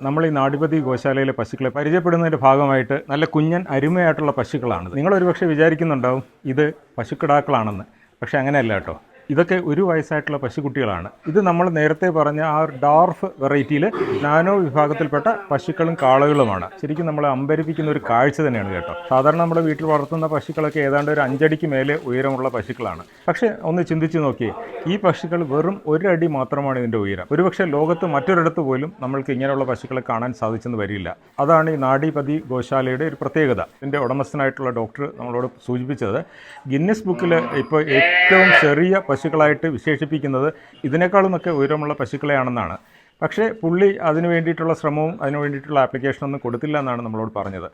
നമ്മൾ ഈ നാടിപതി ഗോശാലയിലെ പശുക്കളെ പരിചയപ്പെടുന്നതിന്റെ ഭാഗമായിട്ട് നല്ല കുഞ്ഞൻ അരുമയായിട്ടുള്ള പശുക്കളാണ് നിങ്ങൾ ഒരുപക്ഷെ വിചാരിക്കുന്നുണ്ടാവും ഇത് പശുക്കിടാക്കളാണെന്ന്. പക്ഷേ അങ്ങനെയല്ല കേട്ടോ. ഇതൊക്കെ ഒരു വയസ്സായിട്ടുള്ള പശുക്കുട്ടികളാണ്. ഇത് നമ്മൾ നേരത്തെ പറഞ്ഞ ആ ഡാർഫ് വെറൈറ്റിയിൽ നാനോ വിഭാഗത്തിൽപ്പെട്ട പശുക്കളും കാളകളുമാണ്. ശരിക്കും നമ്മളെ അമ്പരിപ്പിക്കുന്ന ഒരു കാഴ്ച തന്നെയാണ് കേട്ടോ. സാധാരണ നമ്മൾ വീട്ടിൽ വളർത്തുന്ന പശുക്കളൊക്കെ ഏതാണ്ട് ഒരു അഞ്ചടിക്ക് മേലെ ഉയരമുള്ള പശുക്കളാണ്. പക്ഷേ ഒന്ന് ചിന്തിച്ച് നോക്കിയേ ഈ പശുക്കൾ വെറും ഒരടി മാത്രമാണ് ഇതിന്റെ ഉയരം. ഒരുപക്ഷെ ലോകത്ത് മറ്റൊരിടത്ത് പോലും നമ്മൾക്ക് ഇങ്ങനെയുള്ള പശുക്കളെ കാണാൻ സാധിച്ചെന്ന് വരില്ല. അതാണ് ഈ നാടിപതി ഗോശാലയുടെ ഒരു പ്രത്യേകത. ഇതിന്റെ ഉടമസ്ഥനായിട്ടുള്ള ഡോക്ടർ നമ്മളോട് സൂചിപ്പിച്ചത് ഗിന്നസ് ബുക്കിൽ ഇപ്പോൾ ഏറ്റവും ചെറിയ പശുക്കളായിട്ട് വിശേഷിപ്പിക്കുന്നത് ഇതിനേക്കാളുമൊക്കെ ഉയരമുള്ള പശുക്കളെയാണെന്നാണ്. പക്ഷേ പുള്ളി അതിന് വേണ്ടിയിട്ടുള്ള ശ്രമവും അതിന് വേണ്ടിയിട്ടുള്ള ആപ്ലിക്കേഷനൊന്നും കൊടുത്തില്ല എന്നാണ് നമ്മളോട് പറഞ്ഞത്.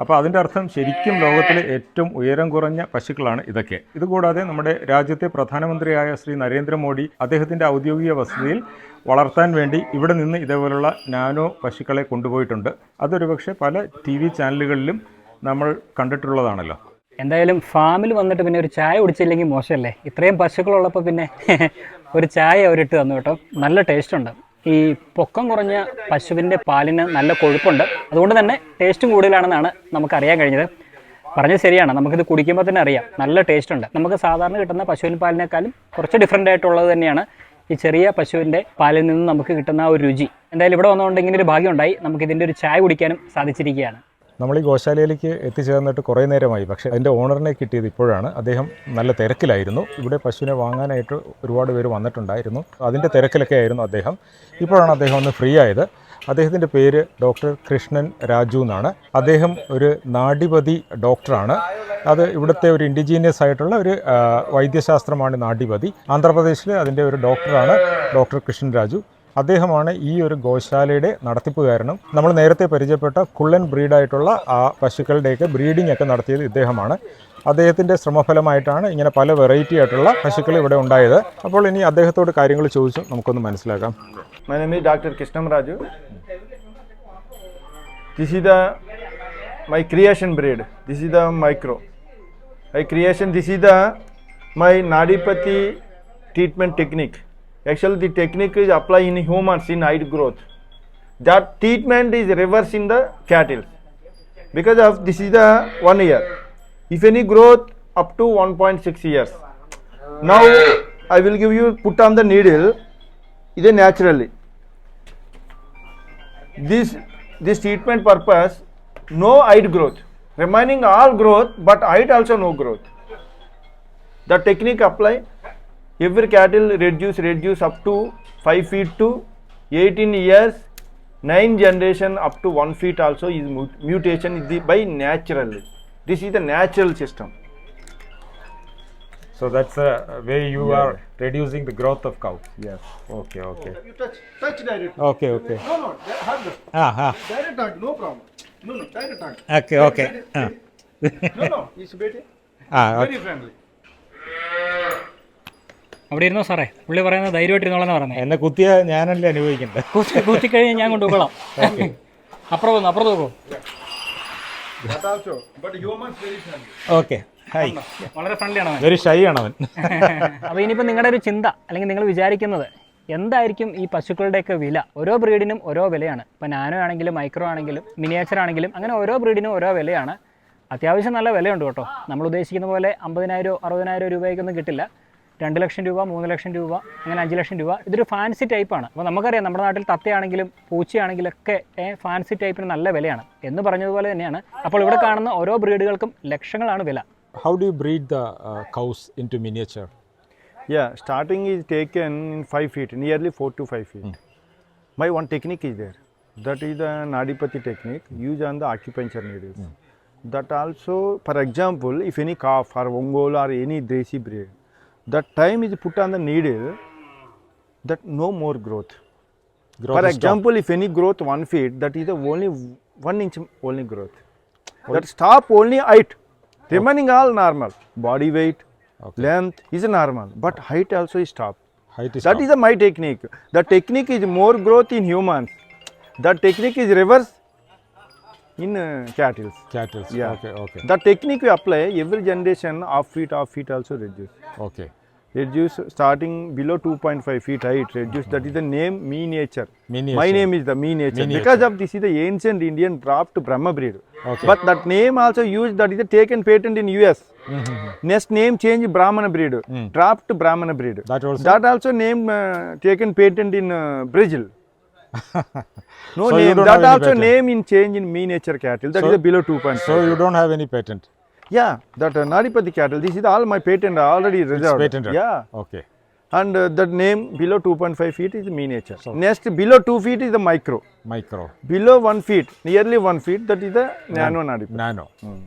അപ്പോൾ അതിന്റെ അർത്ഥം ശരിക്കും ലോകത്തിലെ ഏറ്റവും ഉയരം കുറഞ്ഞ പശുക്കളാണ് ഇതൊക്കെ. ഇതുകൂടാതെ നമ്മുടെ രാജ്യത്തെ പ്രധാനമന്ത്രിയായ ശ്രീ നരേന്ദ്രമോദി അദ്ദേഹത്തിന്റെ ഔദ്യോഗിക വസതിയിൽ വളർത്താൻ വേണ്ടി ഇവിടെ നിന്ന് ഇതേപോലുള്ള നാനോ പശുക്കളെ കൊണ്ടുപോയിട്ടുണ്ട്. അതൊരു പക്ഷേ പല ടി ചാനലുകളിലും നമ്മൾ കണ്ടിട്ടുള്ളതാണല്ലോ. എന്തായാലും ഫാമിൽ വന്നിട്ട് പിന്നെ ഒരു ചായ കുടിച്ചില്ലെങ്കിൽ മോശമല്ലേ? ഇത്രയും പശുക്കളുള്ളപ്പോൾ പിന്നെ ഒരു ചായ അവരിട്ട് തന്നു കേട്ടോ. നല്ല ടേസ്റ്റ് ഉണ്ട്. ഈ പൊക്കം കുറഞ്ഞ പശുവിന്റെ പാലിന് നല്ല കൊഴുപ്പുണ്ട്. അതുകൊണ്ട് തന്നെ ടേസ്റ്റും കൂടുതലാണെന്നാണ് നമുക്കറിയാൻ കഴിഞ്ഞത്. പറഞ്ഞത് ശരിയാണ്. നമുക്കിത് കുടിക്കുമ്പോൾ തന്നെ അറിയാം. നല്ല ടേസ്റ്റ് ഉണ്ട്. നമുക്ക് സാധാരണ കിട്ടുന്ന പശുവിൻ പാലിനേക്കാളും കുറച്ച് ഡിഫറെന്റ് ആയിട്ടുള്ളത് തന്നെയാണ് ഈ ചെറിയ പശുവിന്റെ പാലിൽ നിന്ന് നമുക്ക് കിട്ടുന്ന ആ ഒരു രുചി. എന്തായാലും ഇവിടെ വന്നുകൊണ്ട് ഇങ്ങനെ ഒരു ഭാഗ്യം ഉണ്ടായി. നമുക്ക് ഇതിന്റെ ഒരു ചായ കുടിക്കാനും സാധിച്ചിരിക്കുകയാണ്. നമ്മൾ ഈ ഗോശാലയിലേക്ക് എത്തിച്ചേർന്നിട്ട് കുറേ നേരമായി. പക്ഷേ അതിന്റെ ഓണറിനെ കിട്ടിയത് ഇപ്പോഴാണ്. അദ്ദേഹം നല്ല തിരക്കിലായിരുന്നു. ഇവിടെ പശുവിനെ വാങ്ങാനായിട്ട് ഒരുപാട് പേര് വന്നിട്ടുണ്ടായിരുന്നു. അതിന്റെ തിരക്കിലൊക്കെ ആയിരുന്നു അദ്ദേഹം. ഇപ്പോഴാണ് അദ്ദേഹം ഒന്ന് ഫ്രീ ആയത്. അദ്ദേഹത്തിന്റെ പേര് ഡോക്ടർ കൃഷ്ണൻ രാജു എന്നാണ്. അദ്ദേഹം ഒരു നാഡിപതി ഡോക്ടറാണ്. അത് ഇവിടുത്തെ ഒരു ഇൻഡിജീനിയസ് ആയിട്ടുള്ള ഒരു വൈദ്യശാസ്ത്രമാണ് നാഡിപതി. ആന്ധ്രാപ്രദേശിലെ അതിന്റെ ഒരു ഡോക്ടറാണ് ഡോക്ടർ കൃഷ്ണൻ രാജു. അദ്ദേഹമാണ് ഈ ഒരു ഗോശാലയുടെ നടത്തിപ്പുകാരനും നമ്മൾ നേരത്തെ പരിചയപ്പെട്ട കുള്ളൻ ബ്രീഡായിട്ടുള്ള ആ പശുക്കളുടെയൊക്കെ ബ്രീഡിംഗ് ഒക്കെ നടത്തിയത് ഇദ്ദേഹമാണ് അദ്ദേഹത്തിന്റെ ശ്രമഫലമായിട്ടാണ് ഇങ്ങനെ പല വെറൈറ്റി ആയിട്ടുള്ള പശുക്കൾ ഇവിടെ ഉണ്ടായത് അപ്പോൾ ഇനി അദ്ദേഹത്തോട് കാര്യങ്ങൾ ചോദിച്ചു നമുക്കൊന്ന് മനസ്സിലാക്കാം മനമി doctor Krishnan Raju this Raju. This my creation breed creation breed. The micro the micro my creation. The my the my technique. Actually, the technique is applied in humans in height growth. That treatment is reverse in the cattle. Because of this is the one year. If any growth up to 1.6 years. Now I will give you put on the needle ഇത് naturally. This this treatment purpose no height growth, remaining all growth but height also no growth. The technique apply Every cattle reduce reduce up to 5 feet to 18 years, 9 generation up to 1 feet also is mutation is the, by naturally. This is the natural system. So that's uh, the way you yeah. are reducing the growth of cow. Yes. Okay. Okay. Oh, you touch, touch directly. Okay. Okay. No, no, hard. Ah, ah. Direct hard, no problem. No, no, direct hard. Okay. Direct, okay. Direct, ah. no, no, it's better. Ah, okay. Very friendly. അവിടെ ഇരുന്നോ സാറേ? പുള്ളി പറയുന്നത് ധൈര്യമായിട്ടിരുന്നോളെന്ന് പറഞ്ഞത് എന്നെ കുത്തിയ ഞാനല്ലേ അനുഭവിക്കണ്ടേ? കുത്തി കഴിഞ്ഞാൽ ഞാൻ കൊണ്ടുപോകണം. അപ്പുറം പോകുന്നു അപ്പുറത്ത് പോകും ഓക്കെ. ഹായ് വളരെ ഫ്രണ്ട്ലി ആണ് അവൻ. വെരി ഷൈ ആണ് അവൻ. അപ്പോൾ ഇനിയിപ്പോൾ നിങ്ങളുടെ ഒരു ചിന്ത അല്ലെങ്കിൽ നിങ്ങൾ വിചാരിക്കുന്നത് എന്തായിരിക്കും ഈ പശുക്കളുടെയൊക്കെ വില? ഓരോ ബ്രീഡിനും ഓരോ വിലയാണ്. ഇപ്പോൾ നാനോ ആണെങ്കിലും മൈക്രോ ആണെങ്കിലും മിനിയേച്ചർ ആണെങ്കിലും അങ്ങനെ ഓരോ ബ്രീഡിനും ഓരോ വിലയാണ്. അത്യാവശ്യം നല്ല വിലയുണ്ട് കേട്ടോ. നമ്മൾ ഉദ്ദേശിക്കുന്ന പോലെ അമ്പതിനായിരം അറുപതിനായിരം രൂപയ്ക്കൊന്നും കിട്ടില്ല. രണ്ട് ലക്ഷം രൂപ മൂന്ന് ലക്ഷം രൂപ അങ്ങനെ അഞ്ച് ലക്ഷം രൂപ ഇതൊരു ഫാൻസി ടൈപ്പാണ് അപ്പോൾ നമുക്കറിയാം നമ്മുടെ നാട്ടിൽ തത്തയാണെങ്കിലും പൂച്ചയാണെങ്കിലും ഒക്കെ ഫാൻസി ടൈപ്പിന് നല്ല വിലയാണ് എന്ന് പറഞ്ഞതുപോലെ തന്നെയാണ് അപ്പോൾ ഇവിടെ കാണുന്ന ഓരോ ബ്രീഡുകൾക്കും ലക്ഷങ്ങളാണ് വില how do you breed the cows into miniature yeah starting is taken in 5 feet nearly 4 to 5 feet my one technique is there that is the nadipati technique used on the acupuncture needles that also for example if any calf or ongol or any desi breed that time is put on the needle that no more growth, growth for example if any growth one feet that is the only one inch only growth. That stop only height. Remaining okay. all normal. Body weight okay. length is normal but height also is stop height is that stop. is my technique. The technique is more growth in humans. That technique is reverse in uh, cattle. Cattle. Yeah. Okay. Okay. The technique we apply every generation half feet, half feet also reduce. Okay. Reduce starting below 2.5 feet height. Reduce mm-hmm. that is the name miniature. Miniature. My name is the miniature, Miniature. because of this is the ancient Indian draft Brahma breed. Okay. But that name also used that is the taken patent in US. Mm-hmm. Next name change Brahmana breed. Mm. Draft Brahmana breed. That also. That also name uh, taken patent in uh, Brazil. no so name. That also name in change in miniature cattle. That so, is below 2.5. So you don't have any patent? Yeah, that uh, Naripati cattle. This is all my patent already reserved. It's patented. Yeah. Okay. And uh, that name below 2.5 feet is miniature. So, Next below 2 feet is the micro. Micro. Below 1 feet, nearly 1 feet, that is the nano nano Nano. Mm.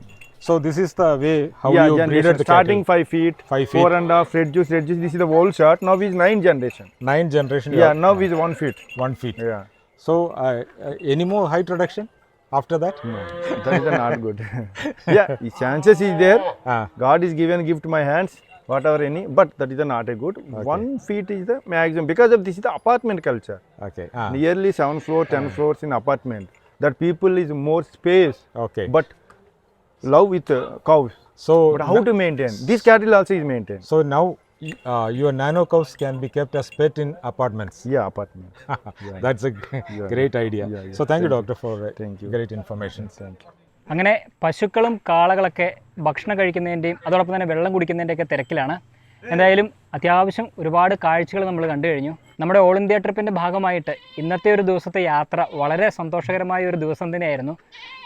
So this is the way how yeah, you the starting cattle. five feet, five feet, four and a half red juice, red juice. This is the old shot. Now is nine generation. Nine generation. Yeah, now nine. is one feet. One feet. Yeah. So uh, uh, any more height reduction? after that no that is not good yeah chances is there ah. god is given gift my hands whatever any but that is not a good okay. one feet is the maximum because of this is the apartment culture okay ah. nearly seven floor ten floors in apartment that people is more space okay but love with uh, cows So but how to maintain this cattle also is maintained So now uh, your nano cows can be kept as pet in apartments. yeah apartment That's a g- great idea. Yeah, yeah. So thank you, doctor, for uh, Thank you. great information. thank you അങ്ങനെ പശുക്കളും കാളകളൊക്കെ ഭക്ഷണം കഴിക്കുന്നതിന്റെയും അതോടൊപ്പം തന്നെ വെള്ളം കുടിക്കുന്നതിന്റെയൊക്കെ തിരക്കിലാണ് എന്തായാലും അത്യാവശ്യം ഒരുപാട് കാഴ്ചകൾ നമ്മൾ കണ്ടു കഴിഞ്ഞു. നമ്മുടെ ഓൾ ഇന്ത്യ ട്രിപ്പിന്റെ ഭാഗമായിട്ട് ഇന്നത്തെ ഒരു ദിവസത്തെ യാത്ര വളരെ സന്തോഷകരമായ ഒരു ദിവസം തന്നെയായിരുന്നു.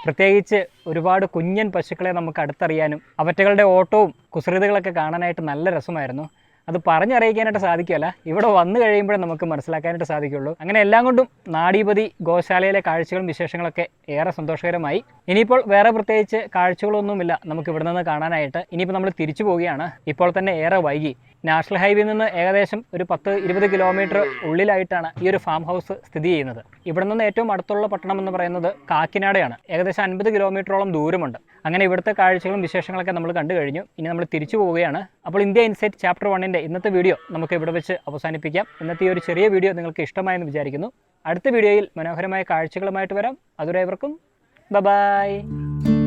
പ്രത്യേകിച്ച് ഒരുപാട് കുഞ്ഞൻ പശുക്കളെ നമുക്ക് അടുത്തറിയാനും അവറ്റകളുടെ ഓട്ടവും കുസൃതികളൊക്കെ കാണാനായിട്ട് നല്ല രസമായിരുന്നു. അത് പറഞ്ഞറിയിക്കാനായിട്ട് സാധിക്കുകയല്ല ഇവിടെ വന്നു കഴിയുമ്പോഴേ നമുക്ക് മനസ്സിലാക്കാനായിട്ട് സാധിക്കുള്ളൂ അങ്ങനെ എല്ലാം കൊണ്ടും നാടീപതി ഗോശാലയിലെ കാഴ്ചകളും വിശേഷങ്ങളൊക്കെ ഏറെ സന്തോഷകരമായി. ഇനിയിപ്പോൾ വേറെ പ്രത്യേകിച്ച് കാഴ്ചകളൊന്നുമില്ല നമുക്ക് ഇവിടെ നിന്ന് കാണാനായിട്ട്. ഇനിയിപ്പോൾ നമ്മൾ തിരിച്ചു പോവുകയാണ്. ഇപ്പോൾ തന്നെ ഏറെ വൈകി. നാഷണൽ ഹൈവേയിൽ നിന്ന് ഏകദേശം ഒരു പത്ത് ഇരുപത് കിലോമീറ്റർ ഉള്ളിലായിട്ടാണ് ഈ ഒരു ഫാം ഹൗസ് സ്ഥിതി ചെയ്യുന്നത്. ഇവിടെ നിന്ന് ഏറ്റവും അടുത്തുള്ള പട്ടണം എന്ന് പറയുന്നത് കാക്കിനാടയാണ്. ഏകദേശം അൻപത് കിലോമീറ്ററോളം ദൂരമുണ്ട്. അങ്ങനെ ഇവിടുത്തെ കാഴ്ചകളും വിശേഷങ്ങളൊക്കെ നമ്മൾ കണ്ടു കഴിഞ്ഞു. ഇനി നമ്മൾ തിരിച്ചു പോവുകയാണ്. അപ്പോൾ ഇന്ത്യ ഇൻസൈറ്റ് ചാപ്റ്റർ വണ്ണിന്റെ ഇന്നത്തെ വീഡിയോ നമുക്ക് ഇവിടെ വെച്ച് അവസാനിപ്പിക്കാം. ഇന്നത്തെ ഈ ഒരു ചെറിയ വീഡിയോ നിങ്ങൾക്ക് ഇഷ്ടമായെന്ന് വിചാരിക്കുന്നു. അടുത്ത വീഡിയോയിൽ മനോഹരമായ കാഴ്ചകളുമായിട്ട് വരാം. അതുവരെ ഇവർക്കും Bye-bye!